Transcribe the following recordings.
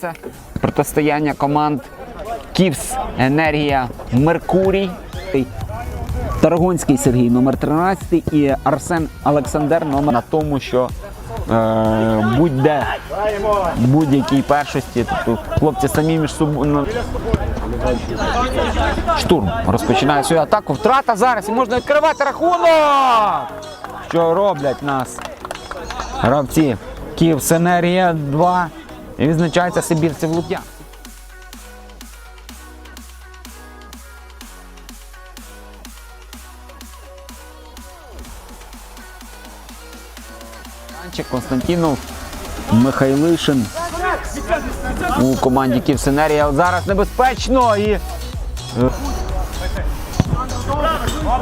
Це протистояння команд Ківс, Енергія, Меркурій, Тарагонський Сергій номер 13 і Арсен Олександр номер на тому, що е, будь-де, в будь-якій першості, тобто хлопці самі між собою. ну, Штурм розпочинає свою атаку. Втрата зараз і можна відкривати рахунок. Що роблять нас гравці? Київ Енергія 2 і відзначається Сибірці в Лук'ян. Танчик, Константінов, Михайлишин у команді Київсенерія. От зараз небезпечно і. е,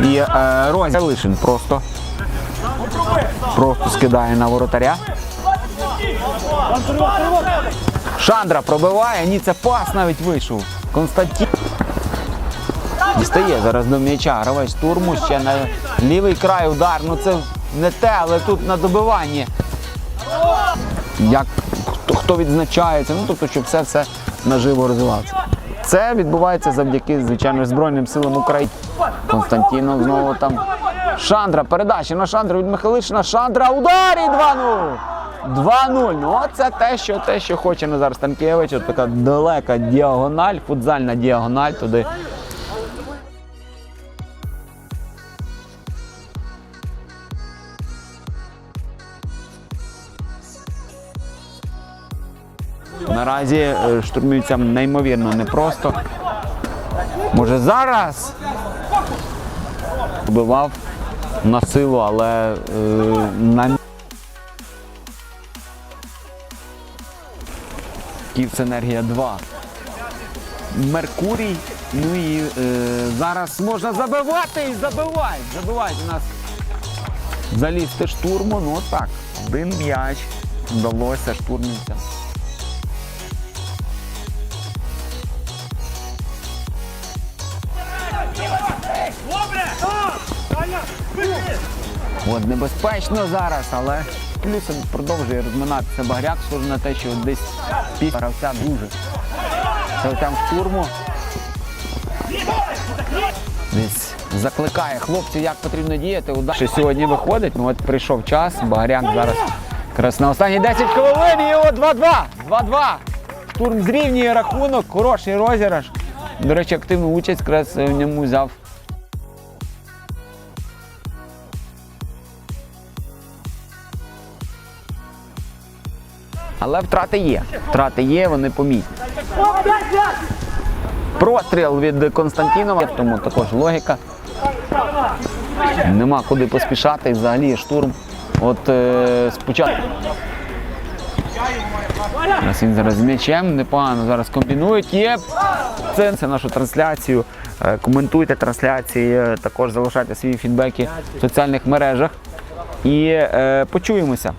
І е, Розі Михайлишин просто. Просто скидає на воротаря. Шандра пробиває, ні, це пас навіть вийшов. Константин. Дістає зараз до м'яча. Гравець штурму ще на лівий край удар. Ну це не те, але тут на добиванні. Як хто, хто відзначається, ну тобто, щоб все все наживо розвивалося. Це відбувається завдяки, звичайно, Збройним силам України. Константінов знову там. Шандра, передача на Шандра від Михайлишина. Шандра, удар і 2-0. 2-0. Ну, це те, що те, що хоче Назар Станкевич. От така далека діагональ, футзальна діагональ туди. Наразі е, штурмівцям неймовірно непросто. Може зараз вбивав на силу, але е, на Київценергія 2. Меркурій. Ну і е, зараз можна забивати і забивають. Забивають нас залізти штурму. Ну так, один м'яч вдалося штурмівцям. От небезпечно зараз, але плюсом продовжує розминатися багряк, схоже на те, що десь після гравця дуже. Це там штурму. Десь закликає хлопців, як потрібно діяти. Удар. Що сьогодні виходить, ну от прийшов час, Багаряк зараз якраз на останні 10 хвилин і його 2-2. 2-2. Штурм зрівнює рахунок, хороший розіграш. До речі, активну участь якраз в ньому взяв Але втрати є. Втрати є, вони помітні. Простріл від Константінова, тому також логіка. Нема куди поспішати, взагалі штурм. От е, спочатку. Зараз він зараз з м'ячем, непогано зараз комбінують. Є це, це нашу трансляцію. Е, Коментуйте трансляції, е, також залишайте свої фідбеки в соціальних мережах. І е, почуємося.